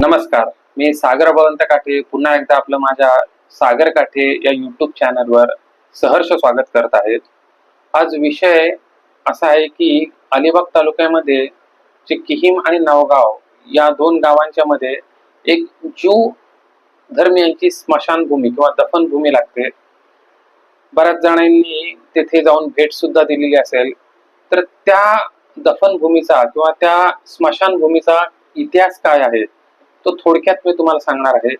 नमस्कार. मी सागर बवंत काठे. पुन्हा एकदा आपलं माझ्या सागर काठे या युट्यूब चॅनलवर सहर्ष स्वागत करत आहेत. आज विषय असा आहे की अलिबाग तालुक्यामध्ये जे किहीम आणि नवगाव या दोन गावांच्या मध्ये एक ज्यू धर्मियांची स्मशानभूमी किंवा दफनभूमी लागते. बऱ्याच जणांनी तेथे जाऊन भेट सुद्धा दिलेली असेल. तर त्या दफनभूमीचा किंवा त्या स्मशानभूमीचा इतिहास काय आहे? तो थोडक्यात मी तुम्हाला सांगणार आहे.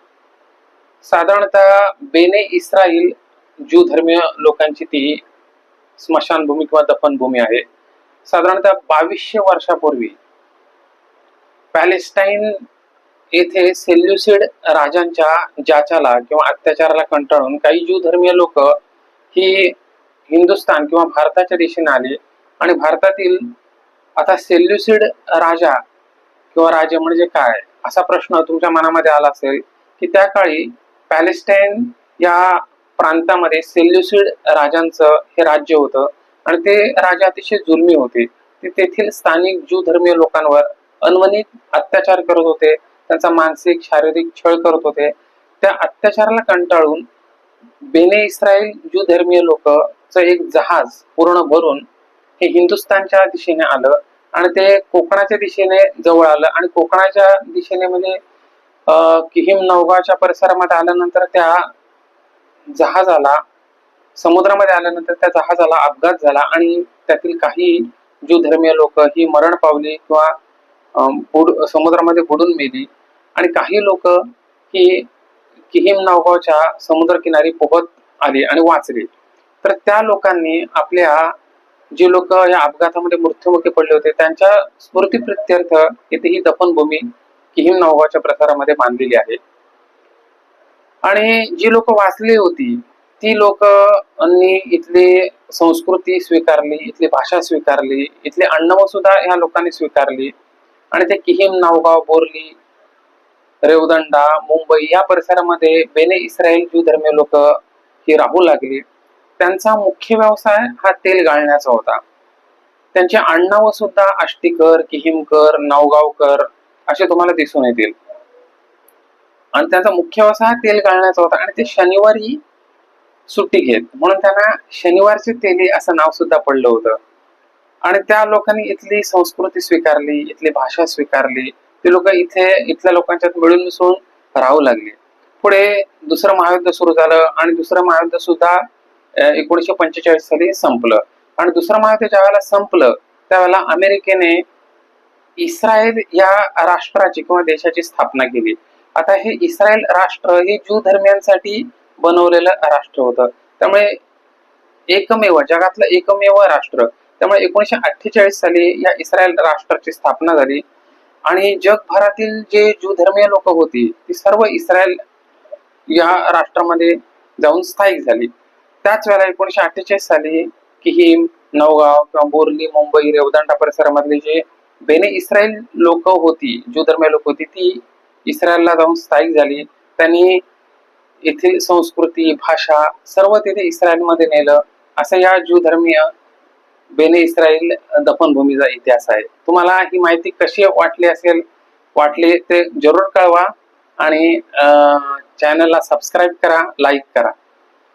साधारणतः बेने इस्राईल ज्यू धर्मीय लोकांची ती स्मशानभूमी किंवा दफनभूमी आहे. साधारणतः बावीसशे वर्षापूर्वी पॅलेस्टाईन येथे सेल्युसिड राजांच्या जाचाला किंवा अत्याचाराला कंटाळून काही ज्यू धर्मीय लोक ही हिंदुस्थान किंवा भारताच्या दिशेने आली आणि भारतातील आता सेल्युसिड राजा किंवा राजे म्हणजे काय? असा प्रश्न तुमच्या मनामध्ये आला असेल की त्या काळी पॅलेस्टाईन या प्रांतामध्ये सेल्युसिड राजांचं हे राज्य होतं आणि ते राजे अतिशय जुलमी होते. ते तेथील स्थानिक ज्यू धर्मीय लोकांवर अनवनित अत्याचार करत होते. त्यांचा मानसिक शारीरिक छळ करत होते. त्या अत्याचाराला कंटाळून बेने इस्रायल ज्यू धर्मीय लोकचं एक जहाज पूर्ण भरून हे हिंदुस्थानच्या दिशेने आलं. आणि ते कोकणाच्या दिशेने जवळ आलं. आणि कोकणाच्या दिशेने म्हणजे किहिम किहीम नवगावच्या परिसरामध्ये आल्यानंतर त्या जहाजाला समुद्रामध्ये आल्यानंतर त्या जहाजाला अपघात झाला आणि त्यातील काही ज्यू धर्मीय लोक ही मरण पावली किंवा बुड समुद्रामध्ये बुडून मेली. आणि काही लोक ही किहिम नावगावच्या समुद्रकिनारी पोहत आली आणि वाचली. तर त्या लोकांनी आपल्या जे लोक या अपघातामध्ये मृत्युमुखी पडले होते त्यांच्या स्मृतीप्रित्यर्थ येथे ही दफनभूमी किहीम नावगावच्या प्रसारामध्ये बांधलेली आहे. आणि जी लोक वाचली होती ती लोक इथली संस्कृती स्वीकारली इथली भाषा स्वीकारली इथले अण्णव सुद्धा ह्या लोकांनी स्वीकारली. आणि ते किहीम नावगाव बोरली रेवदंडा मुंबई या परिसरामध्ये बेने इस्रायल ज्यू धर्मीय लोक ही राहू लागली. त्यांचा मुख्य व्यवसाय हा तेल गाळण्याचा होता. त्यांचे आडनाव सुद्धा आष्टीकर किहिमकर नावगावकर असे तुम्हाला दिसून येतील. आणि त्यांचा मुख्य व्यवसाय तेल गाळण्याचा होता. आणि ते शनिवारी सुट्टी घेत. म्हणून त्यांना शनिवारचे तेली असं नाव सुद्धा पडलं होतं. आणि त्या लोकांनी इथली संस्कृती स्वीकारली इथली भाषा स्वीकारली. ते लोक इथे इथल्या लोकांच्यात मिळून मिसळून राहू लागले. पुढे दुसरं महायुद्ध सुरू झालं आणि दुसरं महायुद्ध सुद्धा एकोणीशे एकोणीसशे पंचेचाळीस साली संपलं. आणि दुसरं महायुद्ध ज्यावेळेला संपलं त्यावेळेला अमेरिकेने इस्रायल या राष्ट्राची किंवा देशाची स्थापना केली. आता हे इस्रायल राष्ट्र हे ज्यू धर्मियांसाठी बनवलेलं राष्ट्र होतं. त्यामुळे एकमेव जगातलं एकमेव राष्ट्र. त्यामुळे एकोणीसशे अठ्ठेचाळीस साली या इस्रायल राष्ट्राची स्थापना झाली. आणि जगभरातील जे ज्यू धर्मीय लोक होती ती सर्व इस्रायल या राष्ट्रामध्ये जाऊन स्थायिक झाली. त्याच वेळेला एकोणीशे अठ्ठेचाळीस साली किहीम नवगाव किंवा बोरली मुंबई रेवदंडा परिसरामधली जे बेने इस्रायल लोक होती ज्यू धर्मीय लोक होती ती इस्रायलला जाऊन स्थायिक झाली. त्यांनी येथील संस्कृती भाषा सर्व तिथे इस्रायलमध्ये नेलं. असं या ज्यू धर्मीय बेने इस्रायल दफनभूमीचा इतिहास आहे. तुम्हाला ही माहिती कशी वाटली असेल? वाटली ते जरूर कळवा आणि चॅनलला सबस्क्राईब करा लाईक करा.